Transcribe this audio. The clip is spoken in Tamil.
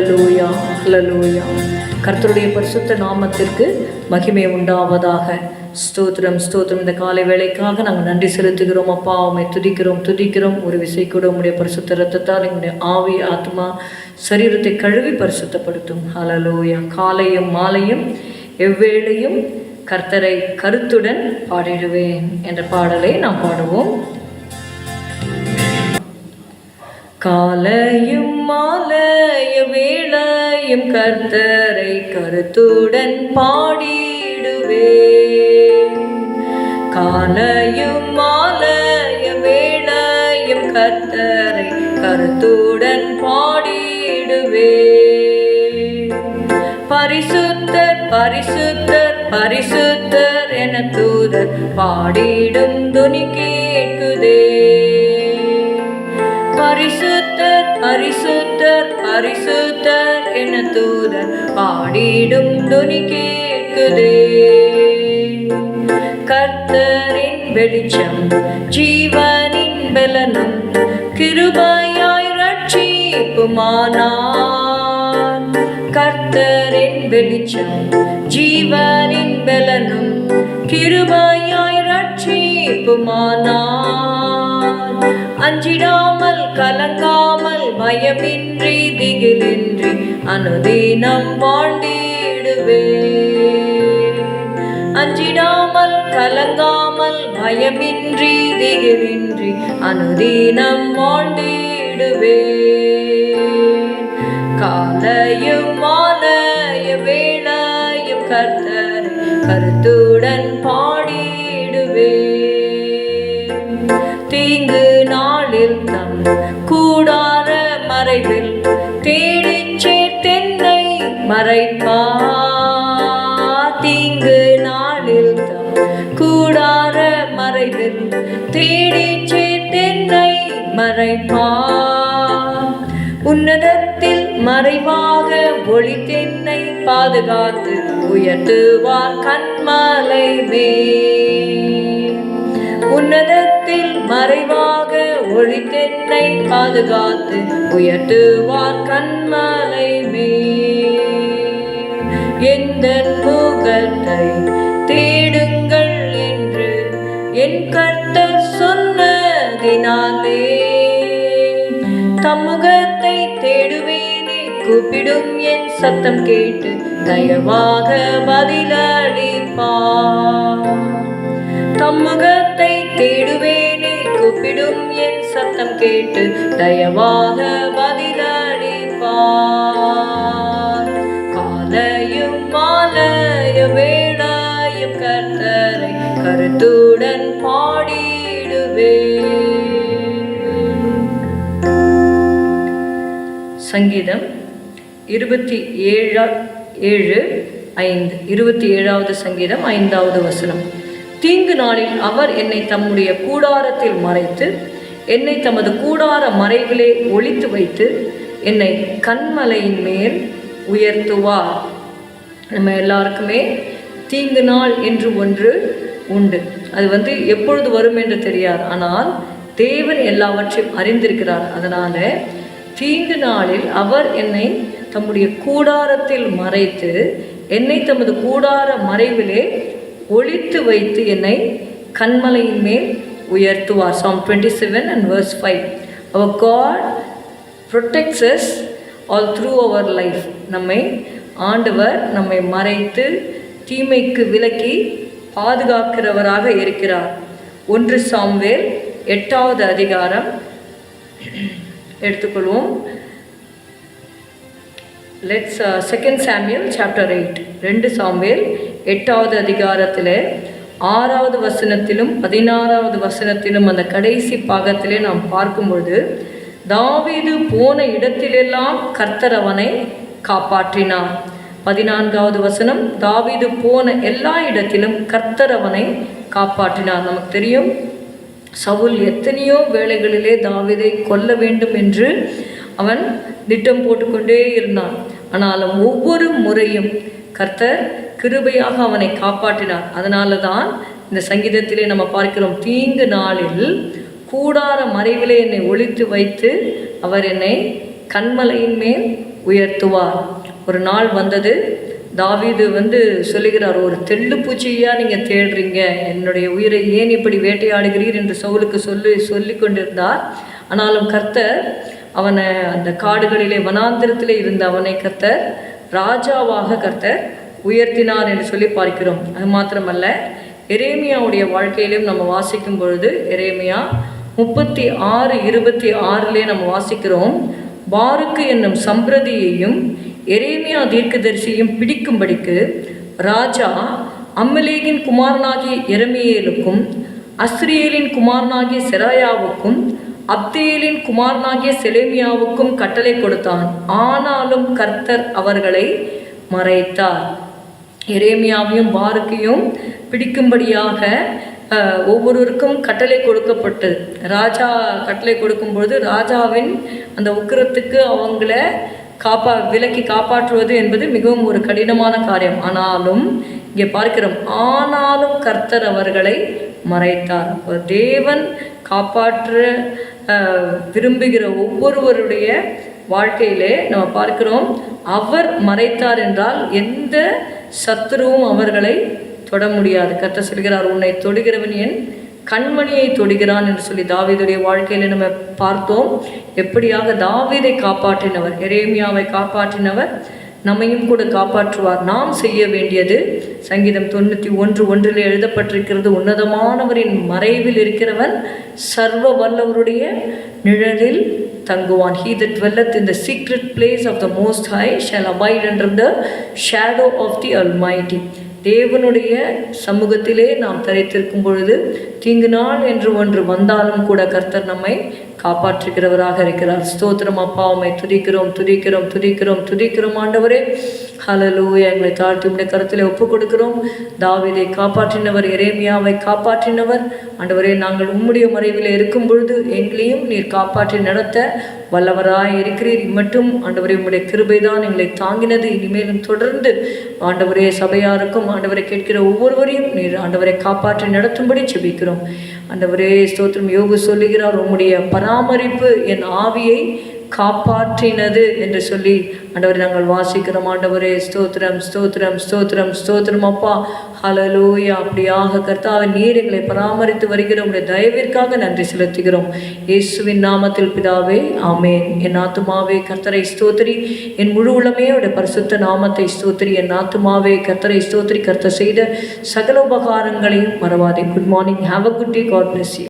Hallelujah hallelujah. கர்த்தருடைய பரிசுத்த நாமத்திற்கு மகிமை உண்டாவதாக. ஸ்தோத்திரம் ஸ்தோத்திரம். இந்த காலை வேலைக்காக நாங்கள் நன்றி செலுத்துகிறோம். அப்பா உம்மை துதிக்கிறோம் துதிக்கிறோம். ஒரு விசை கூட உங்களுடைய பரிசுத்த ரத்தத்தால் எங்களுடைய ஆவி ஆத்மா சரீரத்தை கழுவி பரிசுத்தப்படுத்தும். ஹலலூயா. காலையும் மாலையும் எவ்வேளையும் கர்த்தரை கருத்துடன் பாடிடுவேன் என்ற பாடலை நாம் பாடுவோம். காலையும் மாலையும் வேளையும் கர்த்தரை கருத்துடன் பாடிடுவே. காலையும் மாலைய வேளையும் கர்த்தரை கருத்துடன் பாடிடுவே. பரிசுத்தர் பரிசுத்தர் பரிசுத்தர் என தூதர் பாடிடும் துணி கேட்குதே. பரிசுத்த அரிசுத்தர் அரிசுத்தர் என தூதர் பாடிடும் துணி கேட்குதே. கர்த்தரின் வெளிச்சம் ஜீவனின் பலனும் கிருபையாய் ரட்சிப்புமானான். கர்த்தரின் வெளிச்சம் ஜீவனின் பலனும் கிருபையாய் ரட்சிப்புமானான். அஞ்சிடாமல் கலங்காமல் பயமின்றி திகிலின்றி அனுதினம் வாழ்ந்திடுவே அஞ்சிடாமல் கலங்காமல் பயமின்றி திகிலின்றி அனுதினம் வாழ்ந்திடுவே காலையும் மாலையும் வேளையும் கர்த்தர் கருத்துடன் பா மறைவில் தேடிச் தென்னை மறைப்பா தீங்கு நாளில் தம் கூடார மறைவில் தேடிச் தென்னை மறைப்பா. உன்னதத்தில் மறைவாக ஒளி தென்னை பாதுகாத்து உயர்த்துவார் கண்மலை மே உன்னதத்தில் மறைவாக ஒழித்தென்னை பாதுகாத்து உயர்த்துவார் கண்மலை எந்த முகத்தை தேடுங்கள் என்று என் கர்த்தர் சொன்னதினாலே. தம்முகத்தை தேடுவேனே கூப்பிடும் என் சத்தம் கேட்டு தயவாக பதிலளிப்பார். தம்முகத்தை தேடுவேன் சத்தம் கேட்டு தயவாக பதிலளிப்பார். காலையும் மாலைய வேடாயும் கர்த்தரை கருத்துடன் பாடிடுவே சங்கீதம் இருபத்தி ஏழா ஏழு ஐந்து. இருபத்தி ஏழாவது சங்கீதம் ஐந்தாவது வசனம். தீங்கு நாளில் அவர் என்னை தம்முடைய கூடாரத்தில் மறைத்து என்னை தமது கூடார மறைவிலே ஒழித்து வைத்து என்னை கண்மலையின் மேல் உயர்த்துவார். நம்ம எல்லாருக்குமே தீங்கு நாள் என்று ஒன்று உண்டு. அது வந்து எப்பொழுது வரும் என்று தெரியாது. ஆனால் தேவன் எல்லாவற்றையும் அறிந்திருக்கிறார். அதனால தீங்கு நாளில் அவர் என்னை தம்முடைய கூடாரத்தில் மறைத்து என்னை தமது கூடார மறைவிலே ஒழித்து வைத்து என்னை கண்மலையின் மேல் உயர்த்துவார். Psalm twenty seven and verse five our God protects us all through our life நம்மை ஆண்டவர் நம்மை மறைத்து தீமைக்கு விலக்கி பாதுகாக்கிறவராக இருக்கிறார். ஒன்று சாம்வேல் எட்டாவது அதிகாரம். எடுத்துக்கொள்வோம். Let's second Samuel chapter eight ரெண்டு சாம்வேல் எட்டாவது அதிகாரத்தில் ஆறாவது வசனத்திலும் பதினாறாவது வசனத்திலும் அந்த கடைசி பாகத்திலே நாம் பார்க்கும்பொழுது தாவீது போன இடத்திலெல்லாம் கர்த்தர் அவனை காப்பாற்றினார். பதினான்காவது வசனம் தாவீது போன எல்லா இடத்திலும் கர்த்தர் அவனை காப்பாற்றினார். நமக்கு தெரியும் சவுல் எத்தனையோ வேலைகளிலே தாவீதை கொல்ல வேண்டும் என்று அவன் திட்டம் போட்டுக்கொண்டே இருந்தான். ஆனாலும் ஒவ்வொரு முறையும் கர்த்தர் கிருபையாக அவனை காப்பாற்றினார். அதனால தான் இந்த சங்கீதத்திலே நம்ம பார்க்கிறோம் தீங்கு நாளில் கூடார மறைவிலே என்னை ஒழித்து வைத்து அவர் என்னை கண்மலையின் மேல் உயர்த்துவார். ஒரு நாள் வந்தது தாவீது வந்து சொல்லுகிறார் ஒரு தெள்ளு பூச்சியாக நீங்கள் தேடுறீங்க? என்னுடைய உயிரை ஏன் இப்படி வேட்டையாடுகிறீர்? என்று சவுலுக்கு சொல்லி சொல்லி கொண்டிருந்தார். ஆனாலும் கர்த்தர் அவனை அந்த காடுகளிலே வனாந்திரத்திலே இருந்த அவனை கர்த்தர் ராஜாவாக கர்த்தர் உயர்த்தினார் என்று சொல்லி பார்க்கிறோம். அது மாத்திரமல்ல எரேமியாவுடைய வாழ்க்கையிலும் நம்ம வாசிக்கும் பொழுது எரேமியா முப்பத்தி ஆறு இருபத்தி ஆறிலே நம்ம வாசிக்கிறோம். பாருக்கு என்னும் சம்பிரதியையும் எரேமியா தீர்க்கதரிசியும் பிடிக்கும்படிக்கு ராஜா அம்மலேகின் குமாரனாகிய எரமியேலுக்கும் அஸ்ரியேலின் குமாரனாகிய செராயாவுக்கும் அப்தேலின் குமாரனாகிய செலேமியாவுக்கும் கட்டளை கொடுத்தான். ஆனாலும் கர்த்தர் அவர்களை மறைத்தார். எரேமியாவையும் பாருக்கையும் பிடிக்கும்படியாக ஒவ்வொருவருக்கும் கட்டளை கொடுக்கப்பட்டது ராஜா கட்டளை கொடுக்கும்பொழுது ராஜாவின் அந்த உக்கிரத்துக்கு அவங்கள காப்பா விலக்கி காப்பாற்றுவது என்பது மிகவும் ஒரு கடினமான காரியம். ஆனாலும் இங்கே பார்க்கிறோம் ஆனாலும் கர்த்தர் அவர்களை மறைத்தார். தேவன் காப்பாற்ற விரும்புகிற ஒவ்வொருவருடைய வாழ்க்கையிலே நம்ம பார்க்கிறோம் அவர் மறைத்தார் என்றால் எந்த சத்துருவும் அவர்களை தொட முடியாது. கத்த சொல்கிறார் உன்னை தொடுகிறவன் என் கண்மணியை தொடுகிறான் என்று சொல்லி தாவீதுடைய வாழ்க்கையில நம்ம பார்த்தோம். எப்படியாக தாவீதை காப்பாற்றினவர் எரேமியாவை காப்பாற்றினவர் நம்மையும் கூட காப்பாற்றுவார். நாம் செய்ய வேண்டியது சங்கீதம் தொண்ணூற்றி ஒன்று ஒன்றில் எழுதப்பட்டிருக்கிறது. உன்னதமானவரின் மறைவில் இருக்கிறவன் சர்வ வல்லவருடைய நிழலில் தங்குவான். He that dwelleth in secret place of the most high high abide abide the shadow of the the தேவனுடைய சமூகத்திலே நாம் தரித்திருக்கும் பொழுது தீங்கு நாள் என்று ஒன்று வந்தாலும் கூட கர்த்தர் நம்மை காப்பாற்றுகிறவராக இருக்கிறார். ஸ்தோத்திரம் அப்பா அம்மை துதிக்கிறோம் துதிக்கிறோம் துதிக்கிறோம் துதிக்கிறோம் ஆண்டவரே. ஹலலூயா எங்களை தாழ்த்தி உடைய கருத்தில் ஒப்புக் கொடுக்கிறோம் தாவிதை காப்பாற்றினவர் எரேமியாவை காப்பாற்றினவர். ஆண்டவரே நாங்கள் உம்முடைய மறைவில் இருக்கும் பொழுது எங்களையும் நீர் காப்பாற்றி நடத்த வல்லவராய் இருக்கிறீர். மட்டும் ஆண்டவரே உம்முடைய கிருபைதான் எங்களை தாங்கினது. இனிமேலும் தொடர்ந்து ஆண்டவரே சபையாருக்கும் ஆண்டவரை கேட்கிற ஒவ்வொருவரையும் நீர் ஆண்டவரை காப்பாற்றி நடத்தும்படி செபிக்கிறோம் ஆண்டவரே ஸ்தோத்திரம். யோகு சொல்லுகிறார் உம்முடைய பராமரிப்பு என் ஆவியை காப்பாற்றினது என்று சொல்லி ஆண்டவர் நாங்கள் வாசிக்கிறோம். ஆண்டவரே ஸ்தோத்திரம் ஸ்தோத்திரம் ஸ்தோத்திரம் ஸ்தோத்திரம் அப்பா. ஹலலூயா அப்படியாக கர்த்தாவை நீர் எங்களை பராமரித்து வருகிறோம். உடைய தயவிற்காக நன்றி செலுத்துகிறோம். இயேசுவின் நாமத்தில் பிதாவே ஆமேன். என் ஆத்துமாவே கர்த்தரை ஸ்தோத்திரி. என் முழு உளமே உடைய பரிசுத்த நாமத்தை ஸ்தோத்திரி. என் ஆத்துமாவே கர்த்தரை ஸ்தோத்திரி. கர்த்தர் செய்த சகல உபகாரங்களையும் மறவாதே. Good morning have a good day God bless you